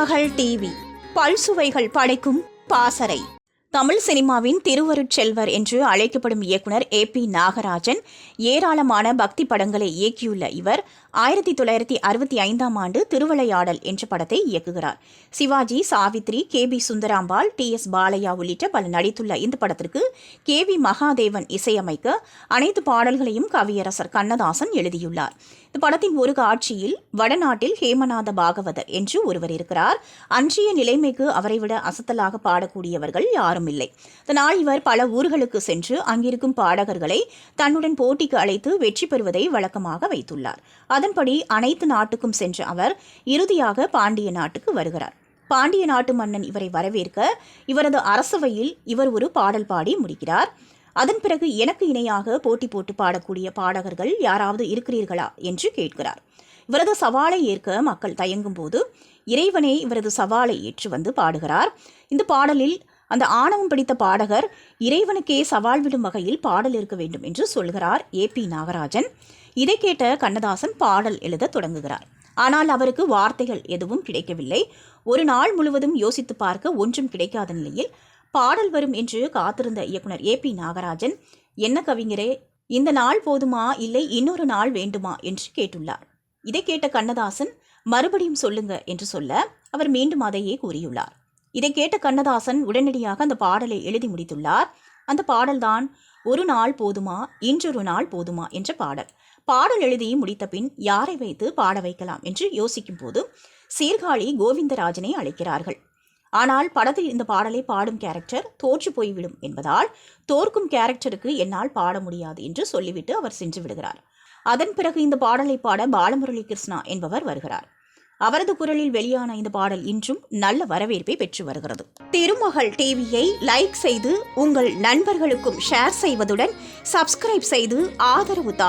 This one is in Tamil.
மகள் டிவி. பல்சுவைகள் படைக்கும் பாசறை. தமிழ் சினிமாவின் திருவருட்செல்வர் என்று அழைக்கப்படும் இயக்குனர் ஏ பி நாகராஜன் ஏராளமான பக்தி படங்களை இயக்கியுள்ள இவர் ஆயிரத்தி தொள்ளாயிரத்தி அறுபத்தி ஐந்தாம் ஆண்டு திருவிளையாடல் என்ற படத்தை இயக்குகிறார். Sivaji Savitri K B Sundarambal T S Balaiah உள்ளிட்ட பல நடித்துள்ள இந்த படத்திற்கு கே வி மகாதேவன் இசையமைக்க அனைத்து பாடல்களையும் கவியரசர் கண்ணதாசன் எழுதியுள்ளார். இந்த படத்தின் ஒரு காட்சியில் வடநாட்டில் ஹேமநாத பாகவதர் என்று ஒருவர் இருக்கிறார். அன்றைய நிலைமைக்கு அவரை விட அசத்தலாக பாடக்கூடியவர்கள் யாரும் இல்லை. இதனால் இவர் பல ஊர்களுக்கு சென்று அங்கிருக்கும் பாடகர்களை தன்னுடன் போட்டிக்கு அழைத்து வெற்றி பெறுவதை வழக்கமாக வைத்துள்ளார். அதன்படி அனைத்து நாட்டுக்கும் சென்ற அவர் இறுதியாக பாண்டிய நாட்டுக்கு வருகிறார். பாண்டிய நாட்டு மன்னன் இவரை வரவேற்க இவரது அரசவையில் இவர் ஒரு பாடல் பாடி முடிக்கிறார். அதன் பிறகு எனக்கு இணையாக போட்டி போட்டு பாடக்கூடிய பாடகர்கள் யாராவது இருக்கிறீர்களா என்று கேட்கிறார். இவரது சவாலை ஏற்க மக்கள் தயங்கும் போது இறைவனே இவரது சவாலை ஏற்று வந்து பாடுகிறார். இந்த பாடலில் அந்த ஆணவம் பிடித்த பாடகர் இறைவனுக்கே சவால் விடும் வகையில் பாடல் இருக்க வேண்டும் என்று சொல்கிறார் ஏ பி நாகராஜன். இதை கேட்ட கண்ணதாசன் பாடல் எழுத தொடங்குகிறார். ஆனால் அவருக்கு வார்த்தைகள் எதுவும் கிடைக்கவில்லை. ஒரு நாள் முழுவதும் யோசித்து பார்க்க ஒன்றும் கிடைக்காத நிலையில் பாடல் வரும் என்று காத்திருந்த இயக்குனர் ஏ பி நாகராஜன் என்ன கவிஞரே இந்த நாள் போதுமா? இல்லை இன்னொரு நாள் வேண்டுமா? என்று கேட்டுள்ளார். இதை கேட்ட கண்ணதாசன் மறுபடியும் சொல்லுங்க என்று சொல்ல அவர் மீண்டும் அதையே கூறியுள்ளார். இதை கேட்ட கண்ணதாசன் உடனடியாக அந்த பாடலை எழுதி முடித்துள்ளார். அந்த பாடல்தான் ஒரு நாள் போதுமா இன்றொரு நாள் போதுமா என்ற பாடல். பாடல் எழுதி முடித்த பின் யாரை வைத்து பாட வைக்கலாம் என்று யோசிக்கும் போது சீர்காழி கோவிந்தராஜனை அழைக்கிறார்கள். ஆனால் படத்தில் இந்த பாடலை பாடும் கேரக்டர் தோற்று போய்விடும் என்பதால் தோற்கும் கேரக்டருக்கு என்னால் பாட முடியாது என்று சொல்லிவிட்டு அவர் சென்று விடுகிறார். அதன் பிறகு இந்த பாடலை பாட பாலமுரளி கிருஷ்ணா என்பவர் வருகிறார். அவரது குரலில் வெளியான இந்த பாடல் இன்றும் நல்ல வரவேற்பை பெற்று வருகிறது. திருமகள் டிவியை லைக் செய்து உங்கள் நண்பர்களுக்கும் ஷேர் செய்வதுடன் சப்ஸ்கிரைப் செய்து ஆதரவு தாருங்கள்